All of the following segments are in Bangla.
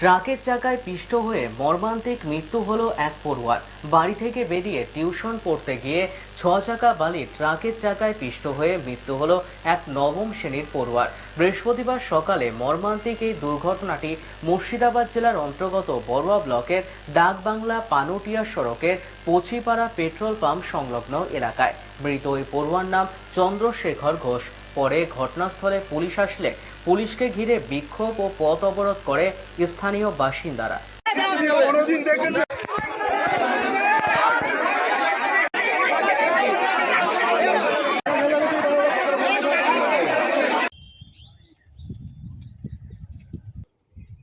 ট্রাকের চাকায় পিষ্ট হয়ে মর্মান্তিক মৃত্যু হলো এক পড়ুয়ার। বাড়ি থেকে বেরিয়ে টিউশন পড়তে গিয়ে ছ চাকা বালি ট্রাকের চাকায় পিষ্ট হয়ে মৃত্যু হলো এক নবম শ্রেণির পড়ুয়ার। বৃহস্পতিবার সকালে মর্মান্তিক এই দুর্ঘটনাটি মুর্শিদাবাদ জেলার অন্তর্গত বড়ুয়া ব্লকের ডাকবাংলা পানুটিয়া সড়কের পছিপাড়া পেট্রোল পাম্প সংলগ্ন এলাকায়। মৃত ওই পড়ুয়ার নাম চন্দ্রশেখর ঘোষ। পরে ঘটনাস্থলে পুলিশ আসলে পুলিশকে ঘিরে বিক্ষোভ ও পথ অবরোধ করে স্থানীয় বাসিন্দারা।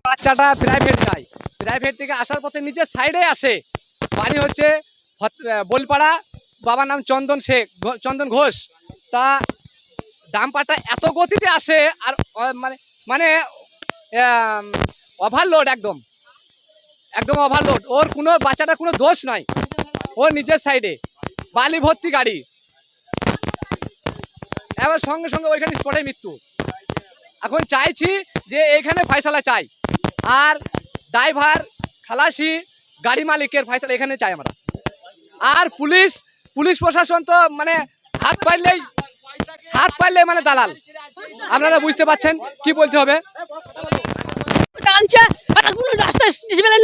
বাচ্চাটা প্রাইভেট যায়। প্রাইভেট থেকে আসার পথে নিজের সাইডে আসে। বাড়ি হচ্ছে বোলপাড়া। বাবার নাম চন্দন শেখ চন্দন ঘোষ। তা ডাম্পারটা এত গতিতে আসে আর মানে মানে ওভারলোড একদম। একদম ওভারলোড ওর কোনো, বাচ্চাটার কোনো দোষ নাই। ওর নিজের সাইডে বালি ভর্তি গাড়ি। এবার সঙ্গে সঙ্গে ওইখানে স্পটে মৃত্যু। এখন চাইছি যে এইখানে ফয়সালা চাই। আর ড্রাইভার খালাসি, গাড়ি মালিকের ফয়সালা এখানে চাই আমরা। আর পুলিশ পুলিশ প্রশাসন তো মানে হাত পাইলেই হাত পাইলে মানে দালাল। আপনারা বুঝতে পারছেন কি বলতে হবে? রাস্তা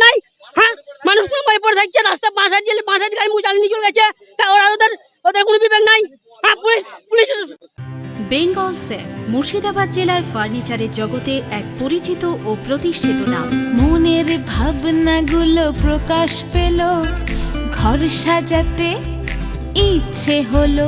নাই হ্যাঁ? মানুষ কোনো বাড়ি পড়ে থাকছে রাস্তা পাঁচ হাজার জেলে পাঁচ হাজার গাড়ি মুখ চালিয়ে চলে গেছে। ওরা ওদের ওদের কোনো বিবেক নাই। হ্যাঁ police police Bengal safe Murshidabad জেলায় ফার্নিচারের জগতে এক পরিচিত ও প্রতিষ্ঠিত নাম। মনের ভাবনাগুলো প্রকাশ পেল। ঘর সাজাতে ইচ্ছে হলো।